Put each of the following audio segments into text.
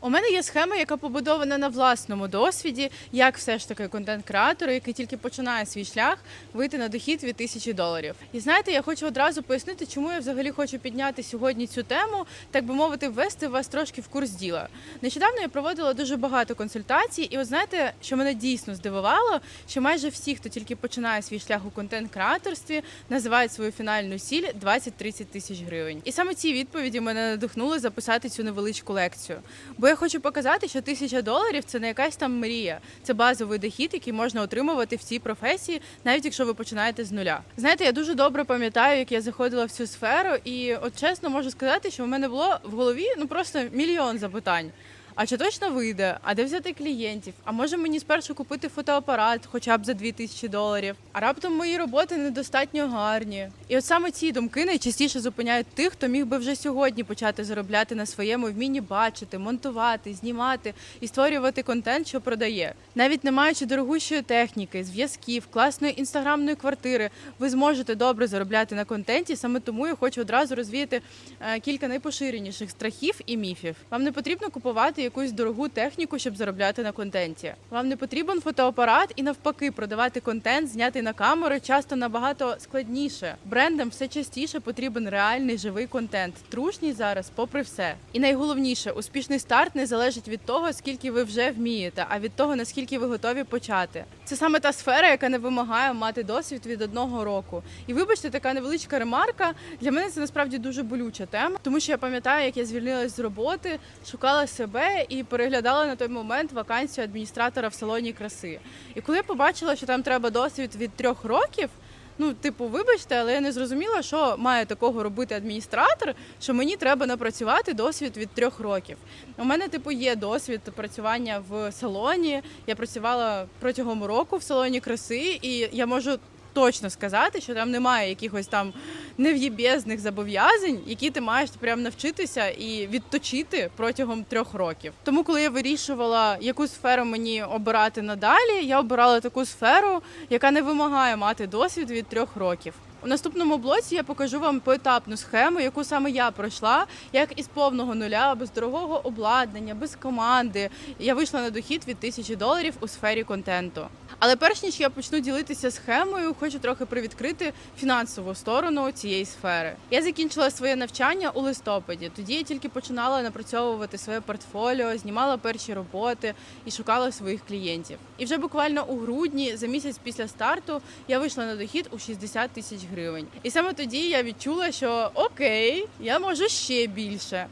У мене є схема, яка побудована на власному досвіді, як все ж таки контент-креатору, який тільки починає свій шлях, вийти на дохід від тисячі доларів. І знаєте, я хочу одразу пояснити, чому я взагалі хочу підняти сьогодні цю тему, так би мовити, ввести вас трошки в курс діла. Нещодавно я проводила дуже багато консультацій, і от знаєте, що мене дійсно здивувало, що майже всі, хто тільки починає свій шлях у контент-креаторстві, називають свою фінальну сіль 20-30 тисяч гривень. І саме ці відповіді мене надихнули записати цю невеличку лекцію. Бо я хочу показати, що тисяча доларів це не якась там мрія, це базовий дохід, який можна отримувати в цій професії, навіть якщо ви починаєте з нуля. Знаєте, я дуже добре пам'ятаю, як я заходила в цю сферу, і от чесно можу сказати, що в мене було в голові ну просто мільйон запитань. А чи точно вийде? А де взяти клієнтів? А може мені спершу купити фотоапарат, хоча б за 2000 доларів? А раптом мої роботи недостатньо гарні. І от саме ці думки найчастіше зупиняють тих, хто міг би вже сьогодні почати заробляти на своєму вмінні бачити, монтувати, знімати і створювати контент, що продає. Навіть не маючи дорогущої техніки, зв'язків, класної інстаграмної квартири, ви зможете добре заробляти на контенті. Саме тому я хочу одразу розвіяти е, кілька найпоширеніших страхів і міфів. Вам не потрібно купувати якусь дорогу техніку, щоб заробляти на контенті. Вам не потрібен фотоапарат і навпаки продавати контент, знятий на камеру, часто набагато складніше. Брендам все частіше потрібен реальний живий контент. Трушній зараз, попри все. І найголовніше, успішний старт не залежить від того, скільки ви вже вмієте, а від того наскільки ви готові почати. Це саме та сфера, яка не вимагає мати досвід від одного року. І вибачте, така невеличка ремарка. Для мене це насправді дуже болюча тема, тому що я пам'ятаю, як я звільнилась з роботи, шукала себе і переглядала на той момент вакансію адміністратора в салоні краси. І коли я побачила, що там треба досвід від трьох років. Ну, типу, вибачте, але я не зрозуміла, що має такого робити адміністратор, що мені треба напрацювати досвід від трьох років. У мене, типу, є досвід працювання в салоні. Я працювала протягом року в салоні краси, і я можу точно сказати, що там немає якихось там нев'єбєзних зобов'язань, які ти маєш прям навчитися і відточити протягом трьох років. Тому, коли я вирішувала, яку сферу мені обирати надалі, я обирала таку сферу, яка не вимагає мати досвід від трьох років. У наступному блоці я покажу вам поетапну схему, яку саме я пройшла, як із повного нуля, без дорогого обладнання, без команди. Я вийшла на дохід від тисячі доларів у сфері контенту. Але перш ніж я почну ділитися схемою, хочу трохи привідкрити фінансову сторону цієї сфери. Я закінчила своє навчання у листопаді. Тоді я тільки починала напрацьовувати своє портфоліо, знімала перші роботи і шукала своїх клієнтів. І вже буквально у грудні, за місяць після старту, я вийшла на дохід у 60 тисяч гривень. І саме тоді я відчула, що окей, я можу ще більше.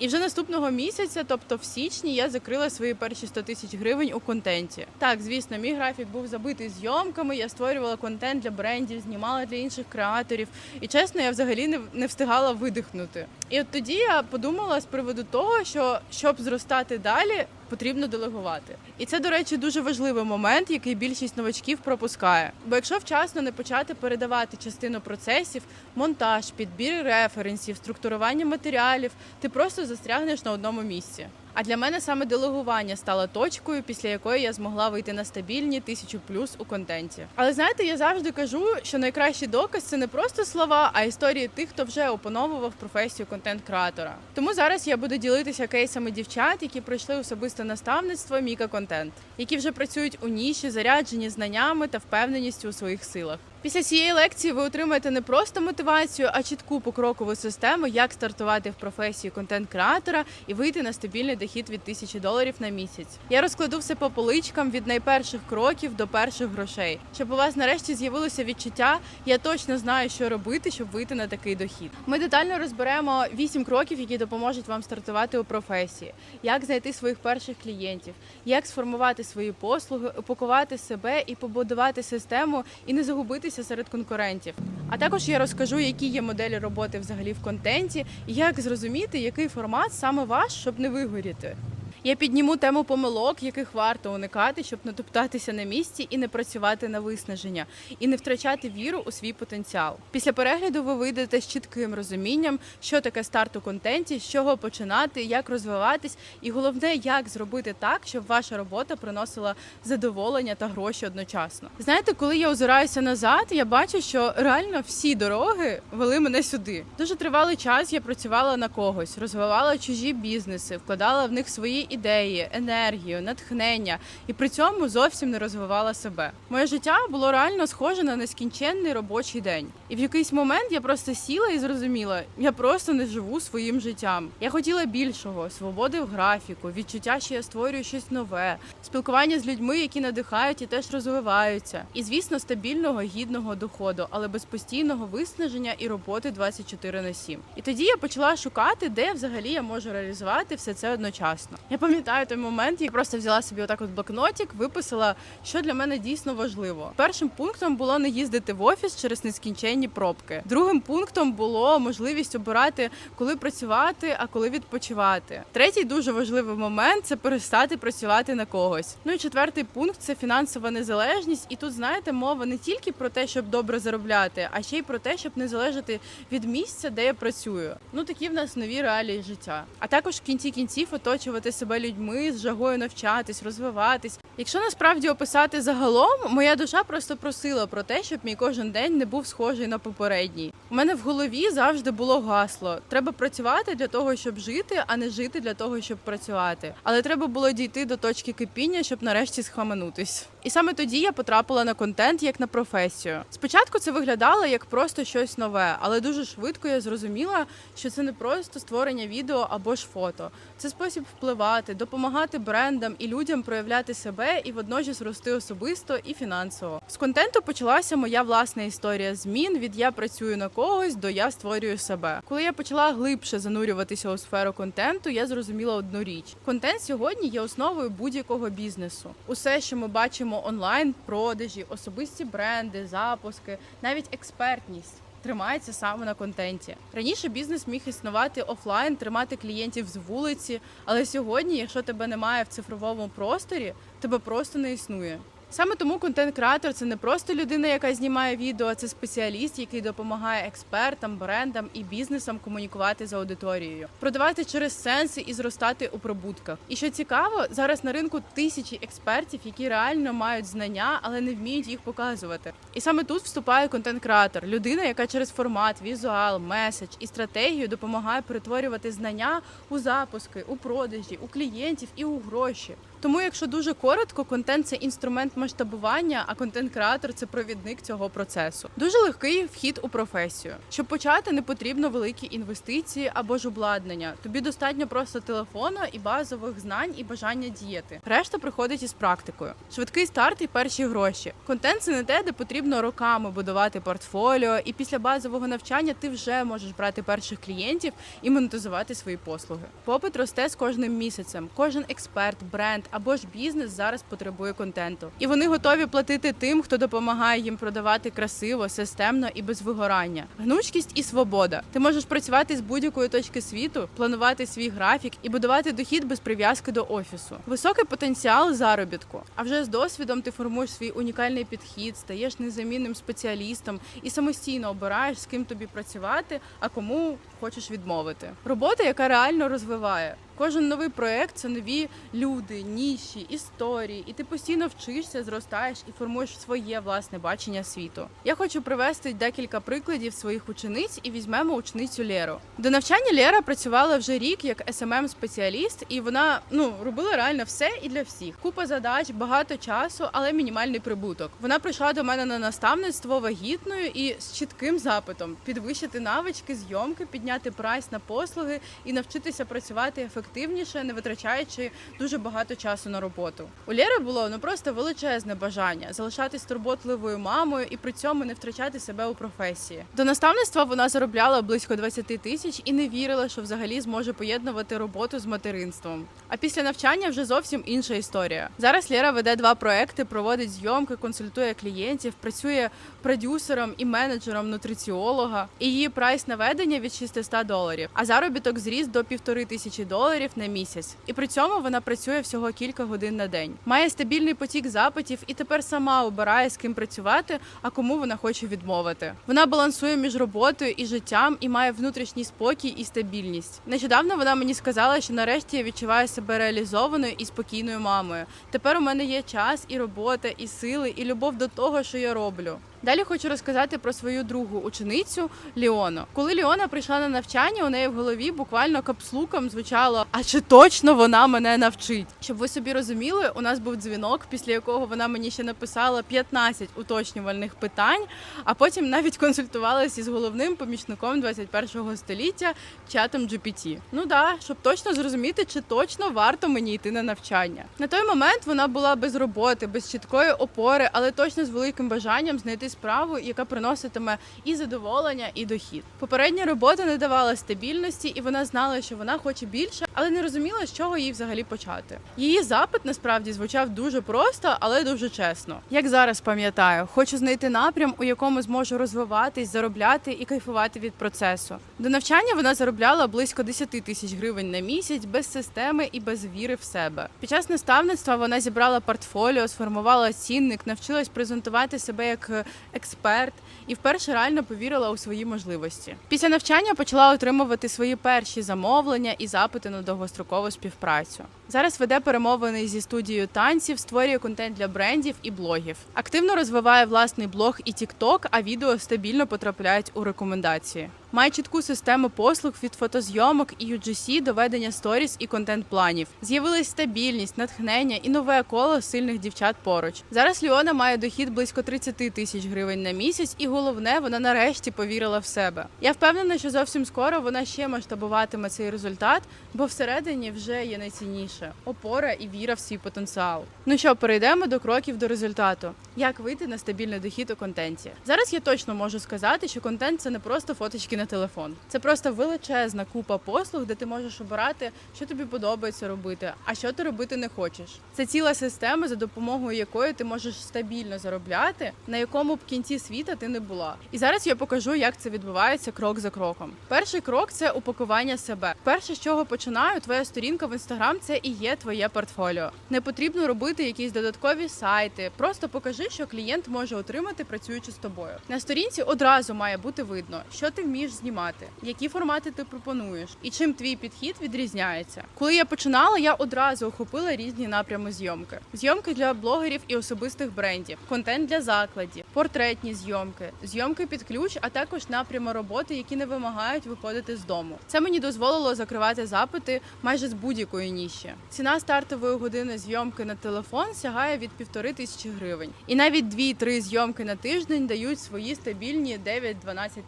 І вже наступного місяця, тобто в січні, я закрила свої перші 100 тисяч гривень у контенті. Так, звісно, мій графік був забитий зйомками. Я створювала контент для брендів, знімала для інших креаторів. І чесно, я взагалі не, встигала видихнути. І от тоді я подумала з приводу того, що щоб зростати далі, потрібно делегувати. І це, до речі, дуже важливий момент, який більшість новачків пропускає. Бо якщо вчасно не почати передавати частину процесів, монтаж, підбір референсів, структурування матеріалів, ти просто застрягнеш на одному місці. А для мене саме делегування стало точкою, після якої я змогла вийти на стабільні тисячу плюс у контенті. Але знаєте, я завжди кажу, що найкращий доказ це не просто слова, а історії тих, хто вже опановував професію контент-креатора. Тому зараз я буду ділитися кейсами дівчат, які пройшли особисте наставництво Міка Контент, які вже працюють у ніші, заряджені знаннями та впевненістю у своїх силах. Після цієї лекції ви отримаєте не просто мотивацію, а чітку покрокову систему, як стартувати в професії контент-креатора і вийти на стабільний дохід від тисячі доларів на місяць. Я розкладу все по поличкам від найперших кроків до перших грошей, щоб у вас нарешті з'явилося відчуття. Я точно знаю, що робити, щоб вийти на такий дохід. Ми детально розберемо вісім кроків, які допоможуть вам стартувати у професії, як знайти своїх перших клієнтів, як сформувати свої послуги, упакувати себе і побудувати систему і не загубитися серед конкурентів. А також я розкажу, які є моделі роботи взагалі в контенті, і як зрозуміти, який формат саме ваш, щоб не вигоріти. Я підніму тему помилок, яких варто уникати, щоб не топтатися на місці і не працювати на виснаження, і не втрачати віру у свій потенціал. Після перегляду ви вийдете з чітким розумінням, що таке старт у контенті, з чого починати, як розвиватись, і головне, як зробити так, щоб ваша робота приносила задоволення та гроші одночасно. Знаєте, коли я озираюся назад, я бачу, що реально всі дороги вели мене сюди. Дуже тривалий час я працювала на когось, розвивала чужі бізнеси, вкладала в них свої ідеї, енергію, натхнення і при цьому зовсім не розвивала себе. Моє життя було реально схоже на нескінченний робочий день. І в якийсь момент я просто сіла і зрозуміла, я просто не живу своїм життям. Я хотіла більшого, свободи в графіку, відчуття, що я створюю щось нове, спілкування з людьми, які надихають і теж розвиваються. І звісно, стабільного гідного доходу, але без постійного виснаження і роботи 24 на 7. І тоді я почала шукати, де взагалі я можу реалізувати все це одночасно. Я пам'ятаю той момент, я просто взяла собі отак от блокнотик, виписала, що для мене дійсно важливо. Першим пунктом було не їздити в офіс через нескінченні пробки. Другим пунктом було можливість обирати, коли працювати, а коли відпочивати. Третій дуже важливий момент це перестати працювати на когось. Ну і четвертий пункт це фінансова незалежність. І тут знаєте, мова не тільки про те, щоб добре заробляти, а ще й про те, щоб не залежати від місця, де я працюю. Ну такі в нас нові реалії життя. А також в кінці кінців оточувати себе людьми з жагою навчатись, розвиватись. Якщо насправді описати загалом, моя душа просто просила про те, щоб мій кожен день не був схожий на попередній. У мене в голові завжди було гасло: треба працювати для того, щоб жити, а не жити для того, щоб працювати. Але треба було дійти до точки кипіння, щоб нарешті схаменутись. І саме тоді я потрапила на контент як на професію. Спочатку це виглядало як просто щось нове, але дуже швидко я зрозуміла, що це не просто створення відео або ж фото. Це спосіб впливати, допомагати брендам і людям проявляти себе і водночас рости особисто і фінансово. З контенту почалася моя власна історія змін від я працюю на когось до я створюю себе. Коли я почала глибше занурюватися у сферу контенту, я зрозуміла одну річ: контент сьогодні є основою будь-якого бізнесу. Усе, що ми бачимо онлайн, продажі, особисті бренди, запуски, навіть експертність. Тримається саме на контенті. Раніше бізнес міг існувати офлайн, тримати клієнтів з вулиці, але сьогодні, якщо тебе немає в цифровому просторі, тебе просто не існує. Саме тому контент-креатор це не просто людина, яка знімає відео, а це спеціаліст, який допомагає експертам, брендам і бізнесам комунікувати з аудиторією, продавати через сенси і зростати у прибутках. І що цікаво, зараз на ринку тисячі експертів, які реально мають знання, але не вміють їх показувати. І саме тут вступає контент-креатор, людина, яка через формат, візуал, меседж і стратегію допомагає перетворювати знання у запуски, у продажі, у клієнтів і у гроші. Тому, якщо дуже коротко, контент це інструмент масштабування, а контент-креатор це провідник цього процесу. Дуже легкий вхід у професію. Щоб почати, не потрібно великі інвестиції або ж обладнання. Тобі достатньо просто телефона і базових знань і бажання діяти. Решта приходить із практикою. Швидкий старт і перші гроші. Контент це не те, де потрібно роками будувати портфоліо, і після базового навчання ти вже можеш брати перших клієнтів і монетизувати свої послуги. Попит росте з кожним місяцем. Кожен експерт, бренд або ж бізнес зараз потребує контенту, і вони готові платити тим, хто допомагає їм продавати красиво, системно і без вигорання. Гнучкість і свобода. Ти можеш працювати з будь-якої точки світу, планувати свій графік і будувати дохід без прив'язки до офісу. Високий потенціал заробітку. А вже з досвідом ти формуєш свій унікальний підхід, стаєш незамінним спеціалістом і самостійно обираєш, з ким тобі працювати, а кому хочеш відмовити. Робота, яка реально розвиває. Кожен новий проект це нові люди, ніші, історії, і ти постійно вчишся, зростаєш і формуєш своє власне бачення світу. Я хочу привести декілька прикладів своїх учениць і візьмемо ученицю Леру. До навчання Лера працювала вже рік як smm спеціаліст і вона ну робила реально все і для всіх. Купа задач, багато часу, але мінімальний прибуток. Вона прийшла до мене на наставництво вагітною і з чітким запитом підвищити навички, зйомки, підняти прайс на послуги і навчитися працювати ефективніше, не витрачаючи дуже багато часу на роботу. У Лєри було ну просто величезне бажання залишатись турботливою мамою і при цьому не втрачати себе у професії. До наставництва вона заробляла близько 20 тисяч і не вірила, що взагалі зможе поєднувати роботу з материнством. А після навчання вже зовсім інша історія. Зараз Лєра веде два проекти, проводить зйомки, консультує клієнтів, працює продюсером і менеджером нутриціолога. І її прайс на ведення від 600 доларів, а заробіток зріс до півтори тисячі доларів на місяць, і при цьому вона працює всього кілька годин на день. Має стабільний потік запитів і тепер сама обирає з ким працювати, а кому вона хоче відмовити. Вона балансує між роботою і життям і має внутрішній спокій і стабільність. Нещодавно вона мені сказала, що нарешті я відчуваю себе реалізованою і спокійною мамою. Тепер у мене є час і робота, і сили, і любов до того, що я роблю. Далі хочу розказати про свою другу ученицю Ліону. Коли Ліона прийшла на навчання, у неї в голові буквально капслуком звучало: А чи точно вона мене навчить? Щоб ви собі розуміли, у нас був дзвінок, після якого вона мені ще написала 15 уточнювальних питань, а потім навіть консультувалася із головним помічником 21-го століття чатом GPT. Ну да, щоб точно зрозуміти, чи точно варто мені йти на навчання. На той момент вона була без роботи, без чіткої опори, але точно з великим бажанням знайти справу, яка приноситиме і задоволення, і дохід. Попередня робота не давала стабільності, і вона знала, що вона хоче більше, але не розуміла, з чого їй взагалі почати. Її запит насправді звучав дуже просто, але дуже чесно. Як зараз пам'ятаю, хочу знайти напрям, у якому зможу розвиватись, заробляти і кайфувати від процесу. До навчання вона заробляла близько 10 тисяч гривень на місяць без системи і без віри в себе. Під час наставництва вона зібрала портфоліо, сформувала цінник, навчилась презентувати себе як е, експерт і вперше реально повірила у свої можливості. Після навчання почала отримувати свої перші замовлення і запити на довгострокову співпрацю. Зараз веде перемовини зі студією танців, створює контент для брендів і блогів. Активно розвиває власний блог і TikTok, а відео стабільно потрапляють у рекомендації. Має чітку систему послуг від фотозйомок і UGC до ведення сторіс і контент-планів. З'явилась стабільність, натхнення і нове коло сильних дівчат поруч. Зараз Ліона має дохід близько 30 тисяч гривень на місяць, і головне, вона нарешті повірила в себе. Я впевнена, що зовсім скоро вона ще масштабуватиме цей результат, бо всередині вже є найцінніше опора і віра в свій потенціал. Ну що, перейдемо до кроків до результату. Як вийти на стабільний дохід у контенті? Зараз я точно можу сказати, що контент це не просто фоточки на телефон. Це просто величезна купа послуг, де ти можеш обирати, що тобі подобається робити, а що ти робити не хочеш. Це ціла система, за допомогою якої ти можеш стабільно заробляти, на якому б кінці світа ти не була. І зараз я покажу, як це відбувається крок за кроком. Перший крок це упакування себе. Перше, з чого починаю, твоя сторінка в інстаграм це і є твоє портфоліо. Не потрібно робити якісь додаткові сайти. Просто покажи, що клієнт може отримати, працюючи з тобою. На сторінці одразу має бути видно, що ти вмієш знімати, які формати ти пропонуєш, і чим твій підхід відрізняється. Коли я починала, я одразу охопила різні напрями зйомки: зйомки для блогерів і особистих брендів, контент для закладів, портретні зйомки, зйомки під ключ, а також напрями роботи, які не вимагають виходити з дому. Це мені дозволило закривати запити майже з будь-якої ніші. Ціна стартової години зйомки на телефон сягає від півтори тисячі гривень, і навіть дві-три зйомки на тиждень дають свої стабільні 9-12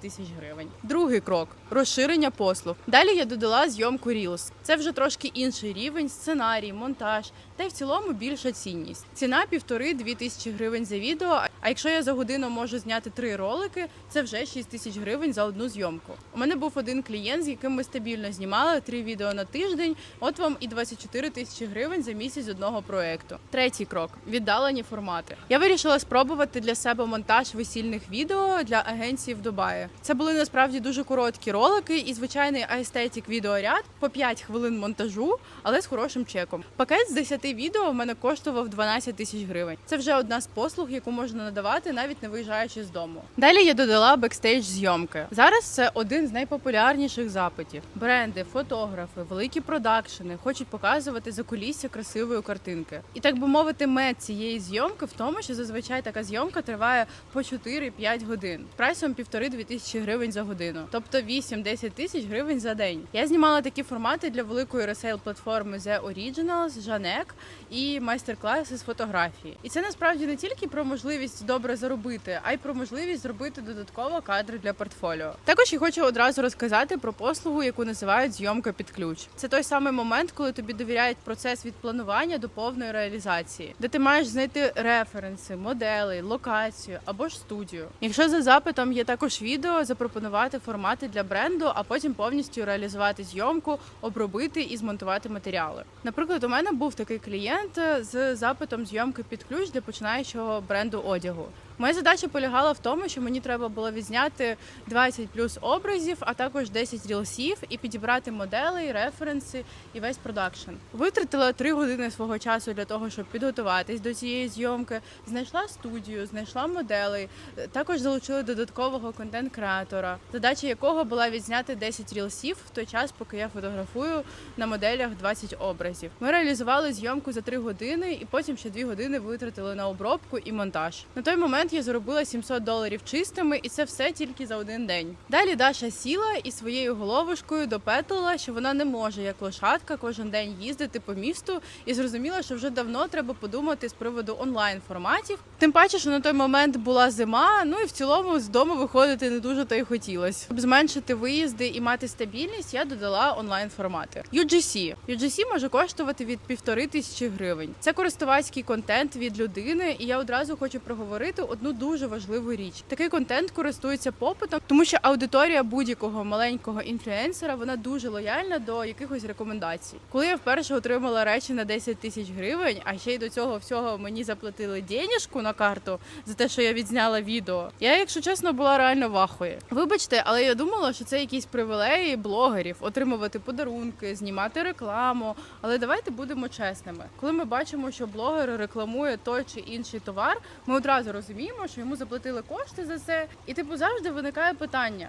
тисяч гривень. Другий крок розширення послуг. Далі я додала зйомку Reels. Це вже трошки інший рівень, сценарій, монтаж та й в цілому більша цінність. Ціна півтори-дві тисячі гривень за відео. А якщо я за годину можу зняти три ролики, це вже 6 тисяч гривень за одну зйомку. У мене був один клієнт, з яким ми стабільно знімали три відео на тиждень. От вам і 24 тисячі гривень за місяць одного проекту. Третій крок віддалені формати. Я вирішила спробувати для себе монтаж весільних відео для агенції в Дубаї. Це були насправді дуже короткі ролики і звичайний аестетик відеоряд по 5 хвилин монтажу, але з хорошим чеком. Пакет з 10 відео в мене коштував 12 тисяч гривень. Це вже одна з послуг, яку можна надавати, навіть не виїжджаючи з дому. Далі я додала бекстейдж зйомки. Зараз це один з найпопулярніших запитів. Бренди, фотографи, великі продакшени хочуть показувати закулісся красивої картинки. І так би мовити, мет цієї зйомки в тому, що зазвичай така зйомка триває по 4-5 годин прайсом півтори-дві тисячі гривень за годину, тобто 8-10 тисяч гривень за день. Я знімала такі формати для великої ресейл платформи The Originals, Жанек і майстер-класи з фотографії. І це насправді не тільки про можливість добре заробити, а й про можливість зробити додатково кадри для портфоліо. Також я хочу одразу розказати про послугу, яку називають зйомка під ключ. Це той самий момент, коли тобі довіряють процес від планування до повної реалізації, де ти маєш знайти референси, моделей, локацію або ж студію. Якщо за запитом є також відео, запропонувати формати для бренду, а потім повністю реалізувати зйомку, обробити і змонтувати матеріали. Наприклад, у мене був такий клієнт з запитом зйомки під ключ для починаючого бренду одягу. Моя задача полягала в тому, що мені треба було відзняти 20 плюс образів, а також 10 рілсів і підібрати моделей, референси і весь продакшн. Витратила 3 години свого часу для того, щоб підготуватись до цієї зйомки. Знайшла студію, знайшла моделей. Також залучили додаткового контент-креатора, задача якого була відзняти 10 рілсів в той час, поки я фотографую на моделях 20 образів. Ми реалізували зйомку за 3 години, і потім ще 2 години витратили на обробку і монтаж. На той момент момент я заробила 700 доларів чистими, і це все тільки за один день. Далі Даша сіла і своєю головушкою допетлила, що вона не може як лошадка кожен день їздити по місту, і зрозуміла, що вже давно треба подумати з приводу онлайн форматів. Тим паче, що на той момент була зима. Ну і в цілому з дому виходити не дуже то й хотілося. Щоб зменшити виїзди і мати стабільність, я додала онлайн формати. UGC. UGC може коштувати від півтори тисячі гривень. Це користувацький контент від людини, і я одразу хочу проговорити одну дуже важливу річ. Такий контент користується попитом, тому що аудиторія будь-якого маленького інфлюенсера вона дуже лояльна до якихось рекомендацій. Коли я вперше отримала речі на 10 тисяч гривень, а ще й до цього всього мені заплатили денежку на карту за те, що я відзняла відео. Я, якщо чесно, була реально в ахуї. Вибачте, але я думала, що це якісь привілеї блогерів отримувати подарунки, знімати рекламу. Але давайте будемо чесними. Коли ми бачимо, що блогер рекламує той чи інший товар, ми одразу розуміємо, що йому заплатили кошти за це, і типу завжди виникає питання.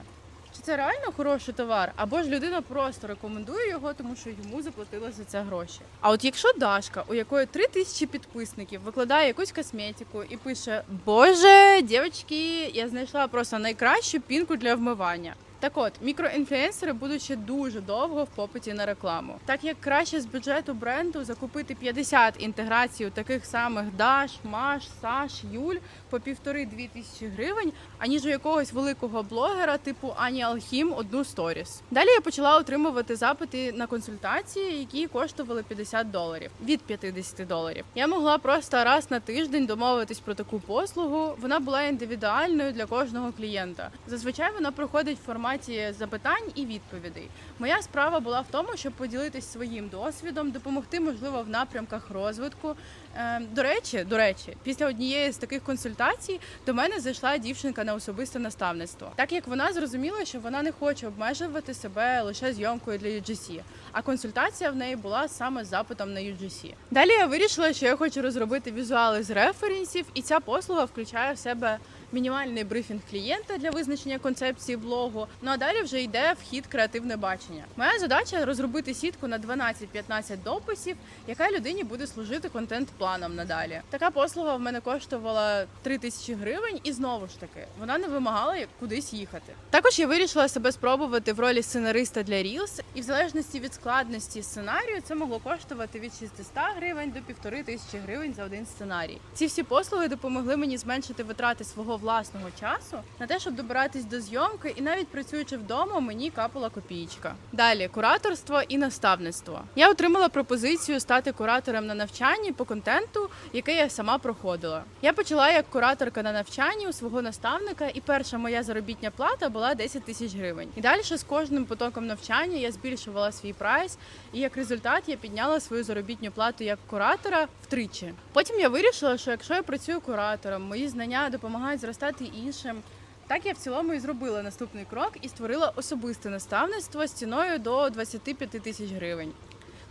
Чи це реально хороший товар, або ж людина просто рекомендує його, тому що йому заплатили за це гроші. А от якщо Дашка, у якої три тисячі підписників, викладає якусь косметику і пише: Боже, дівчатки, я знайшла просто найкращу пінку для вмивання. Так от, мікроінфлюенсери будуть ще дуже довго в попиті на рекламу. Так як краще з бюджету бренду закупити 50 інтеграцій у таких самих Даш, Маш, Саш, Юль по півтори-дві тисячі гривень, аніж у якогось великого блогера, типу Ані Алхім, одну сторіс. Далі я почала отримувати запити на консультації, які коштували 50 доларів від 50 доларів. Я могла просто раз на тиждень домовитись про таку послугу. Вона була індивідуальною для кожного клієнта. Зазвичай вона проходить в форматі запитань і відповідей. Моя справа була в тому, щоб поділитись своїм досвідом, допомогти, можливо, в напрямках розвитку. Е, До речі, до речі, після однієї з таких консультацій до мене зайшла дівчинка на особисте наставництво, так як вона зрозуміла, що вона не хоче обмежувати себе лише зйомкою для UGC, а консультація в неї була саме з запитом на UGC. Далі я вирішила, що я хочу розробити візуали з референсів, і ця послуга включає в себе мінімальний брифінг клієнта для визначення концепції блогу. Ну а далі вже йде вхід креативне бачення. Моя задача розробити сітку на 12-15 дописів, яка людині буде служити контент-планом надалі. Така послуга в мене коштувала 3 тисячі гривень, і знову ж таки вона не вимагала кудись їхати. Також я вирішила себе спробувати в ролі сценариста для Reels, і в залежності від складності сценарію це могло коштувати від 600 гривень до півтори тисячі гривень за один сценарій. Ці всі послуги допомогли мені зменшити витрати свого власного часу на те, щоб добиратись до зйомки, і навіть працюючи вдома, мені капала копійка. Далі кураторство і наставництво. Я отримала пропозицію стати куратором на навчанні по контенту, який я сама проходила. Я почала як кураторка на навчанні у свого наставника, і перша моя заробітня плата була 10 тисяч гривень. І далі з кожним потоком навчання я збільшувала свій прайс, і як результат я підняла свою заробітню плату як куратора втричі. Потім я вирішила, що якщо я працюю куратором, мої знання допомагають зростати іншим. Так я в цілому і зробила наступний крок і створила особисте наставництво з ціною до 25 тисяч гривень.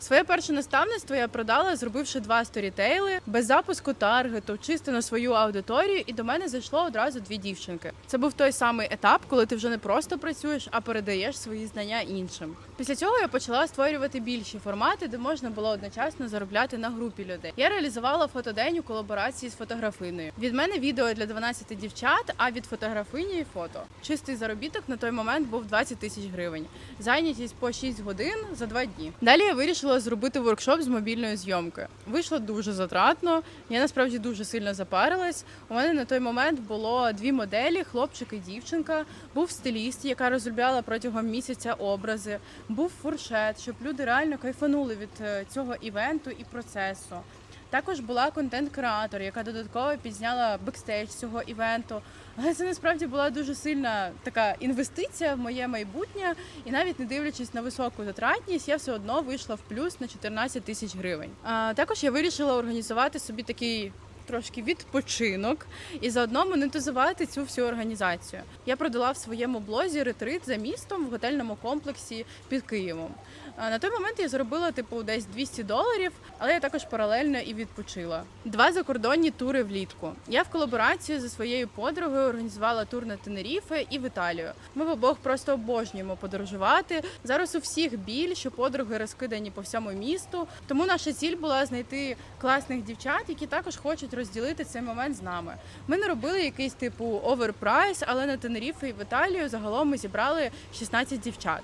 Своє перше наставництво я продала, зробивши два сторітейли без запуску таргету, чисто на свою аудиторію, і до мене зайшло одразу дві дівчинки. Це був той самий етап, коли ти вже не просто працюєш, а передаєш свої знання іншим. Після цього я почала створювати більші формати, де можна було одночасно заробляти на групі людей. Я реалізувала фотодень у колаборації з фотографиною. Від мене відео для 12 дівчат, а від фотографині фото. Чистий заробіток на той момент був 20 тисяч гривень. Зайнятість по 6 годин за 2 дні. Далі я вирішила зробити воркшоп з мобільної зйомки. Вийшло дуже затратно. Я насправді дуже сильно запарилась. У мене на той момент було дві моделі: хлопчик і дівчинка. Був стиліст, яка розробляла протягом місяця образи. Був фуршет, щоб люди реально кайфанули від е, цього івенту і процесу. Також була контент-креатор, яка додатково підзняла бекстейдж цього івенту. Але це насправді була дуже сильна така інвестиція в моє майбутнє, і навіть не дивлячись на високу затратність, я все одно вийшла в плюс на 14 тисяч гривень. А також я вирішила організувати собі такий. Трошки відпочинок і заодно монетизувати цю всю організацію. Я продала в своєму блозі ретрит за містом в готельному комплексі під Києвом. А На той момент я заробила типу десь 200 доларів, але я також паралельно і відпочила. Два закордонні тури влітку. Я в колаборації зі своєю подругою організувала тур на Тенеріфе і в Італію. Ми в обох просто обожнюємо подорожувати. Зараз у всіх біль, що подруги розкидані по всьому місту. Тому наша ціль була знайти класних дівчат, які також хочуть розділити цей момент з нами. Ми не робили якийсь типу оверпрайс, але на Тенеріфе і в Італію загалом ми зібрали 16 дівчат.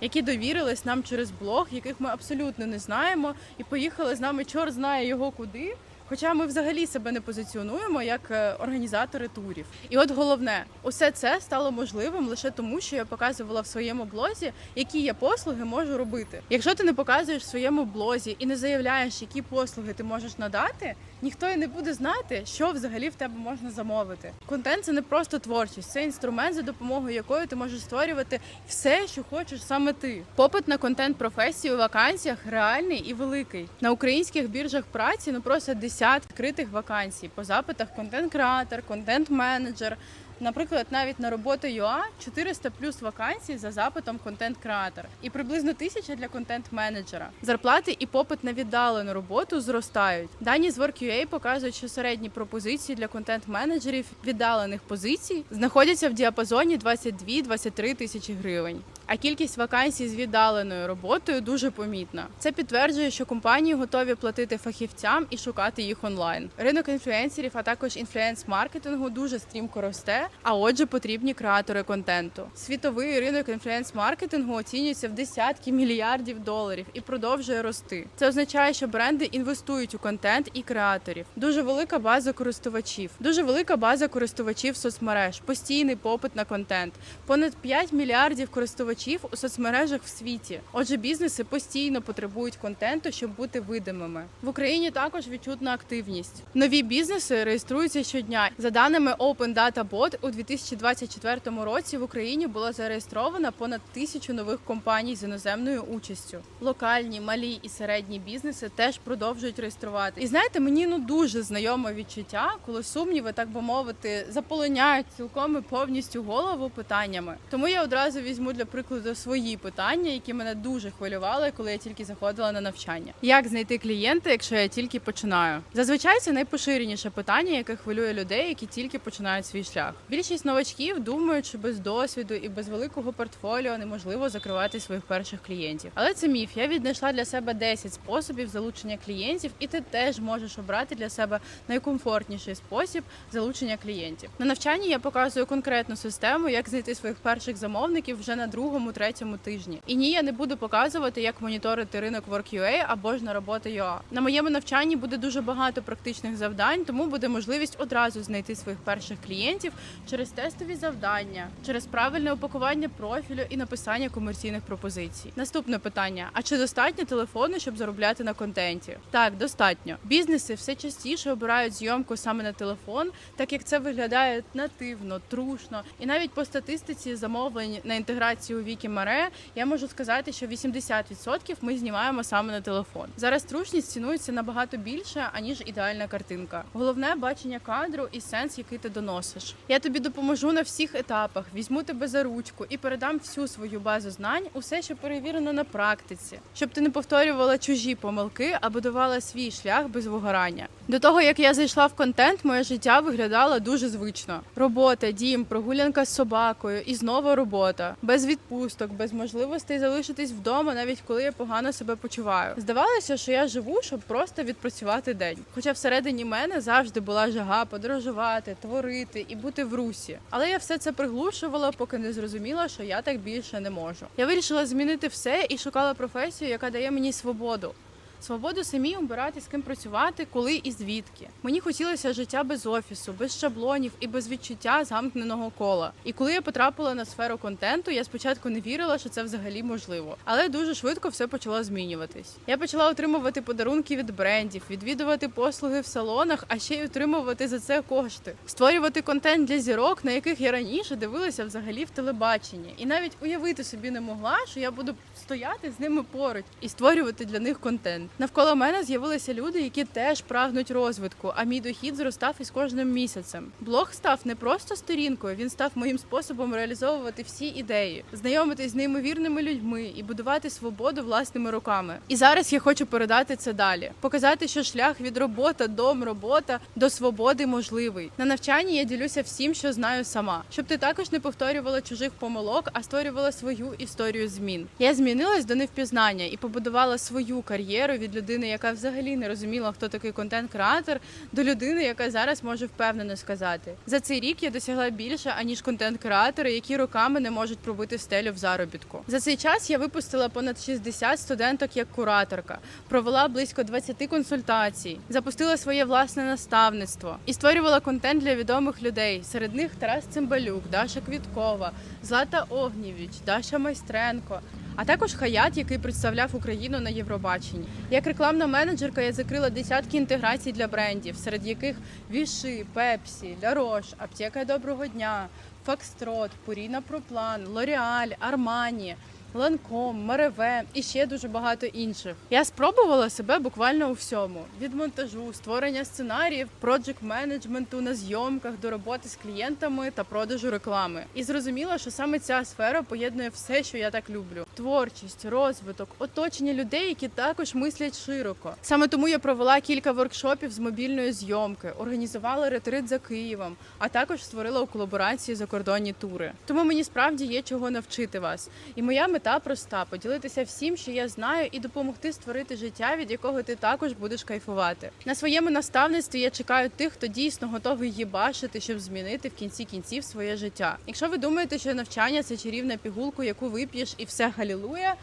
Які довірились нам через блог, яких ми абсолютно не знаємо, і поїхали з нами чор знає його куди. Хоча ми взагалі себе не позиціонуємо як е, організатори турів. І от головне, усе це стало можливим лише тому, що я показувала в своєму блозі, які я послуги можу робити. Якщо ти не показуєш в своєму блозі і не заявляєш, які послуги ти можеш надати, ніхто і не буде знати, що взагалі в тебе можна замовити. Контент це не просто творчість, це інструмент, за допомогою якої ти можеш створювати все, що хочеш саме ти. Попит на контент професії у вакансіях реальний і великий. На українських біржах праці ну просто десятки критих вакансій по запитах контент-креатор, контент-менеджер. Наприклад, навіть на роботу ЮА 400 плюс вакансій за запитом контент-креатор і приблизно тисяча для контент-менеджера. Зарплати і попит на віддалену роботу зростають. Дані з Work.ua показують, що середні пропозиції для контент-менеджерів віддалених позицій знаходяться в діапазоні 22-23 тисячі гривень. А кількість вакансій з віддаленою роботою дуже помітна. Це підтверджує, що компанії готові платити фахівцям і шукати їх онлайн. Ринок інфлюенсерів, а також інфлюенс-маркетингу дуже стрімко росте. А отже, потрібні креатори контенту. Світовий ринок інфлюенс-маркетингу оцінюється в десятки мільярдів доларів і продовжує рости. Це означає, що бренди інвестують у контент і креаторів. Дуже велика база користувачів, дуже велика база користувачів соцмереж, постійний попит на контент. Понад 5 мільярдів користувачів у соцмережах в світі. Отже, бізнеси постійно потребують контенту, щоб бути видимими. В Україні також відчутна активність. Нові бізнеси реєструються щодня. За даними Open Data Bot, у 2024 році в Україні було зареєстровано понад тисячу нових компаній з іноземною участю. Локальні, малі і середні бізнеси теж продовжують реєструвати. І знаєте, мені ну дуже знайоме відчуття, коли сумніви, так би мовити, заполоняють цілком і повністю голову питаннями. Тому я одразу візьму для прикладу свої питання, які мене дуже хвилювали, коли я тільки заходила на навчання. Як знайти клієнта, якщо я тільки починаю? Зазвичай це найпоширеніше питання, яке хвилює людей, які тільки починають свій шлях. Більшість новачків думають, що без досвіду і без великого портфоліо неможливо закривати своїх перших клієнтів. Але це міф. Я віднайшла для себе 10 способів залучення клієнтів, і ти теж можеш обрати для себе найкомфортніший спосіб залучення клієнтів. На навчанні я показую конкретну систему, як знайти своїх перших замовників вже на другому, третьому тижні. І ні, я не буду показувати, як моніторити ринок Work.ua або ж на роботи. На моєму навчанні буде дуже багато практичних завдань, тому буде можливість одразу знайти своїх перших клієнтів через тестові завдання, через правильне упакування профілю і написання комерційних пропозицій. Наступне питання: а чи достатньо телефону, щоб заробляти на контенті? Так, достатньо. Бізнеси все частіше обирають зйомку саме на телефон, так як це виглядає нативно, трушно, і навіть по статистиці замовлень на інтеграцію Вікі Маре я можу сказати, що 80% ми знімаємо саме на телефон. Зараз трушність цінується набагато більше аніж ідеальна картинка. Головне бачення кадру і сенс, який ти доносиш. Я тобі допоможу на всіх етапах, візьму тебе за ручку і передам всю свою базу знань, усе, що перевірено на практиці, щоб ти не повторювала чужі помилки, а будувала свій шлях без вигорання. До того як я зайшла в контент, моє життя виглядало дуже звично: робота, дім, прогулянка з собакою і знову робота, без відпусток, без можливостей залишитись вдома, навіть коли я погано себе почуваю. Здавалося, що я живу, щоб просто відпрацювати день. Хоча всередині мене завжди була жага подорожувати, творити і бути в русі. Але я все це приглушувала, поки не зрозуміла, що я так більше не можу. Я вирішила змінити все і шукала професію, яка дає мені свободу. Свободу самі обирати з ким працювати, коли і звідки. Мені хотілося життя без офісу, без шаблонів і без відчуття замкненого кола. І коли я потрапила на сферу контенту, я спочатку не вірила, що це взагалі можливо. Але дуже швидко все почало змінюватись. Я почала отримувати подарунки від брендів, відвідувати послуги в салонах, а ще й отримувати за це кошти, створювати контент для зірок, на яких я раніше дивилася взагалі в телебаченні, і навіть уявити собі не могла, що я буду стояти з ними поруч і створювати для них контент. Навколо мене з'явилися люди, які теж прагнуть розвитку, а мій дохід зростав із кожним місяцем. Блог став не просто сторінкою, він став моїм способом реалізовувати всі ідеї, знайомитись з неймовірними людьми і будувати свободу власними руками. І зараз я хочу передати це далі, показати, що шлях від робота, дом, робота до свободи можливий. На навчанні я ділюся всім, що знаю сама, щоб ти також не повторювала чужих помилок, а створювала свою історію змін. Я змінилась до невпізнання і побудувала свою кар'єру від людини, яка взагалі не розуміла, хто такий контент-креатор, до людини, яка зараз може впевнено сказати: за цей рік я досягла більше аніж контент-креатори, які роками не можуть пробити стелю в заробітку. За цей час я випустила понад 60 студенток як кураторка, провела близько 20 консультацій, запустила своє власне наставництво і створювала контент для відомих людей. Серед них Тарас Цимбалюк, Даша Квіткова, Злата Огнєвіч, Даша Майстренко. А також Хаят, який представляв Україну на Євробаченні. Як рекламна менеджерка я закрила десятки інтеграцій для брендів, серед яких Віши, Пепсі, Лярош, Аптека Доброго дня, Фокстрот, Пуріна Проплан, Лореаль, Армані. Ланком, Мереве і ще дуже багато інших. Я спробувала себе буквально у всьому: від монтажу, створення сценаріїв, проджект менеджменту на зйомках до роботи з клієнтами та продажу реклами. І зрозуміла, що саме ця сфера поєднує все, що я так люблю: творчість, розвиток, оточення людей, які також мислять широко. Саме тому я провела кілька воркшопів з мобільної зйомки, організувала ретрит за Києвом, а також створила у колаборації закордонні тури. Тому мені справді є чого навчити вас. І моя мета проста поділитися всім, що я знаю, і допомогти створити життя, від якого ти також будеш кайфувати. На своєму наставництві я чекаю тих, хто дійсно готовий їбашити, щоб змінити в кінці кінців своє життя. Якщо ви думаєте, що навчання це чарівна пігулку, яку вип'єш, і все галілуя.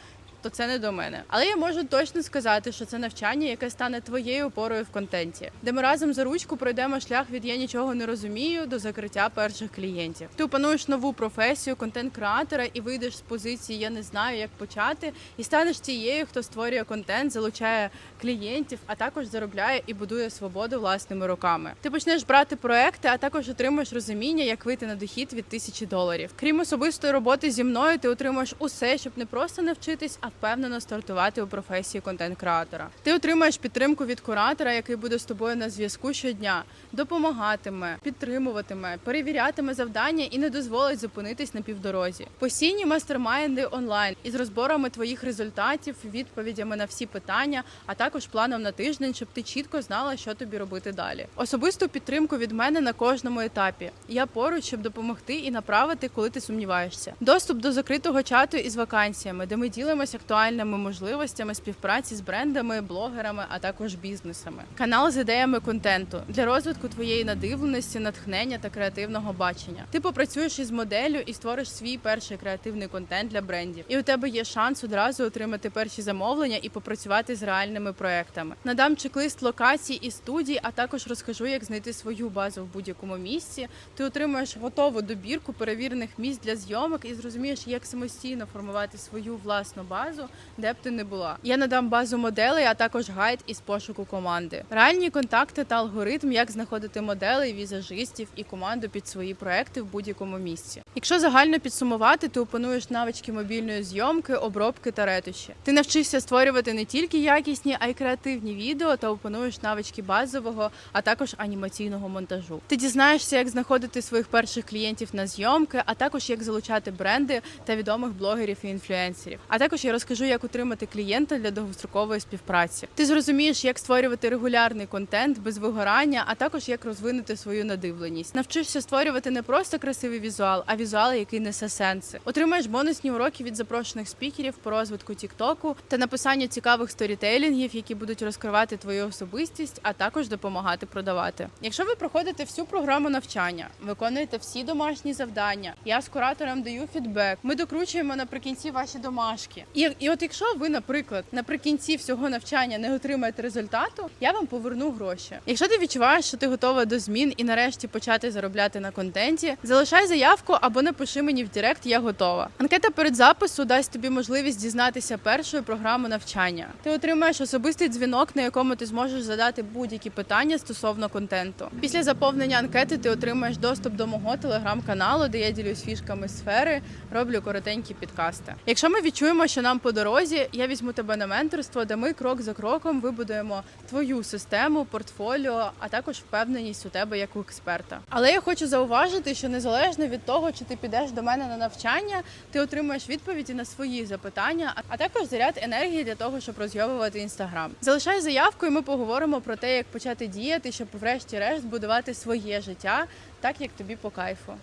То це не до мене, але я можу точно сказати, що це навчання, яке стане твоєю опорою в контенті, де ми разом за ручку пройдемо шлях від я нічого не розумію до закриття перших клієнтів. Ти опануєш нову професію контент-креатора і вийдеш з позиції Я не знаю, як почати, і станеш тією, хто створює контент, залучає клієнтів, а також заробляє і будує свободу власними руками. Ти почнеш брати проекти, а також отримуєш розуміння, як вийти на дохід від тисячі доларів. Крім особистої роботи зі мною, ти отримаєш усе, щоб не просто навчитись, а впевнено стартувати у професії контент-креатора. Ти отримаєш підтримку від куратора, який буде з тобою на зв'язку щодня, допомагатиме, підтримуватиме, перевірятиме завдання і не дозволить зупинитись на півдорозі. Постійні мастер-майнди онлайн із розборами твоїх результатів, відповідями на всі питання, а також планом на тиждень, щоб ти чітко знала, що тобі робити далі. Особисту підтримку від мене на кожному етапі. Я поруч, щоб допомогти і направити, коли ти сумніваєшся. Доступ до закритого чату із вакансіями, де ми ділимося актуальними можливостями співпраці з брендами, блогерами, а також бізнесами. Канал з ідеями контенту для розвитку твоєї надивленості, натхнення та креативного бачення. Ти попрацюєш із моделлю і створиш свій перший креативний контент для брендів. І у тебе є шанс одразу отримати перші замовлення і попрацювати з реальними проектами. Надам чек-лист локацій і студій, а також розкажу, як знайти свою базу в будь-якому місці. Ти отримаєш готову добірку перевірених місць для зйомок і зрозумієш, як самостійно формувати свою власну базу, де б ти не була. Я надам базу моделей, а також гайд із пошуку команди. Реальні контакти та алгоритм, як знаходити моделей, візажистів і команду під свої проекти в будь-якому місці. Якщо загально підсумувати, ти опануєш навички мобільної зйомки, обробки та ретуші. Ти навчишся створювати не тільки якісні, а й креативні відео та опануєш навички базового, а також анімаційного монтажу. Ти дізнаєшся, як знаходити своїх перших клієнтів на зйомки, а також як залучати бренди та відомих блогерів і інфлюенсерів. А також я розкажу, як отримати клієнта для довгострокової співпраці. Ти зрозумієш, як створювати регулярний контент без вигорання, а також як розвинути свою надивленість. Навчишся створювати не просто красивий візуал, а візуал, який несе сенси. Отримаєш бонусні уроки від запрошених спікерів по розвитку Тіктоку та написанню цікавих сторітейлінгів, які будуть розкривати твою особистість, а також допомагати продавати. Якщо ви проходите всю програму навчання, виконуєте всі домашні завдання, я з куратором даю фідбек. Ми докручуємо наприкінці ваші домашки. І, і от якщо ви, наприклад, наприкінці всього навчання не отримаєте результату, я вам поверну гроші. Якщо ти відчуваєш, що ти готова до змін і нарешті почати заробляти на контенті, залишай заявку або напиши мені в Директ, я готова. Анкета перед запису дасть тобі можливість дізнатися першою програму навчання. Ти отримаєш особистий дзвінок, на якому ти зможеш задати будь-які питання стосовно контенту. Після заповнення анкети ти отримаєш доступ до мого телеграм-каналу, де я ділюсь фішками сфери, роблю коротенькі підкасти. Якщо ми відчуємо, що нам по дорозі, я візьму тебе на менторство, де ми крок за кроком вибудуємо твою систему, портфоліо, а також впевненість у тебе як у експерта. Але я хочу зауважити, що незалежно від того, чи ти підеш до мене на навчання, ти отримаєш відповіді на свої запитання, а також заряд енергії для того, щоб розйовувати інстаграм. Залишай заявку, і ми поговоримо про те, як почати діяти, щоб врешті-решт будувати своє життя так, як тобі по кайфу.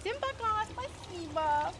Всім пока, спасибо!